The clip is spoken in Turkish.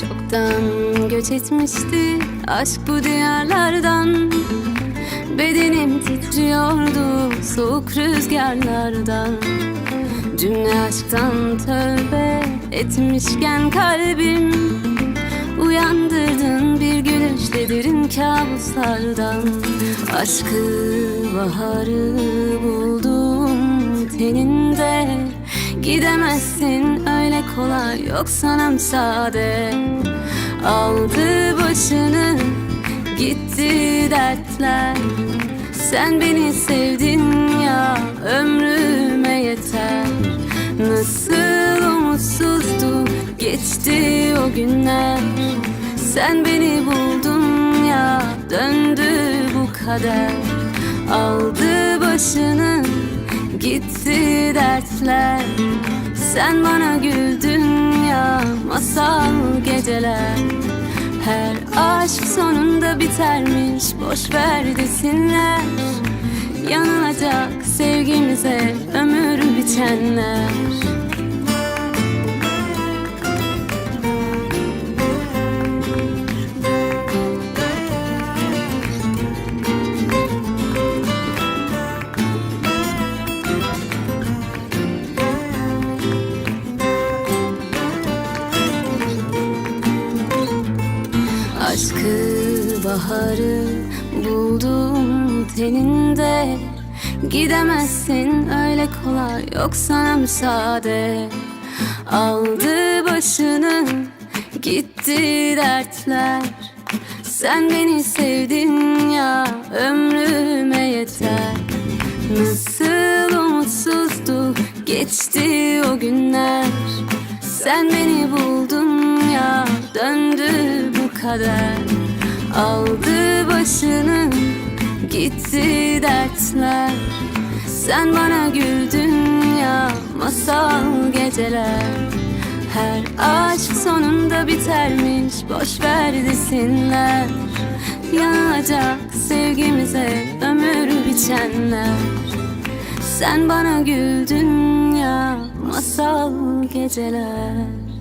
Çoktan göç etmişti aşk bu diyarlardan. Bedenim titriyordu soğuk rüzgarlardan. Cümle aşktan tövbe etmişken kalbim. Uyandırdın bir gülüşle derin kabuslardan. Aşkı baharı buldum teninde Gidemezsin öyle kolay yok sana müsaade Aldı başını gitti dertler. Sen beni sevdin ya ömrüme yeter. Nasıl umutsuzdu geçti o günler. Sen beni buldun ya döndü bu kader. Aldı başını gitti dertler. Sen bana güldün ya masal geceler. Her aşk sonunda bitermiş boş ver desinler. Yanılacak sevgimize ömür biçenler Aşkı baharı buldum teninde. Gidemezsin öyle kolay yok sana müsaade. Aldı başını gitti dertler. Sen beni sevdin ya ömrüme yeter. Nasıl umutsuzdu geçti o günler. Sen beni kader Aldı başını gitti dertler. Sen bana güldün ya masal geceler. Her aşk sonunda bitermiş boş ver desinler. Yanacak sevgimize ömür biçenler. Sen bana güldün ya masal geceler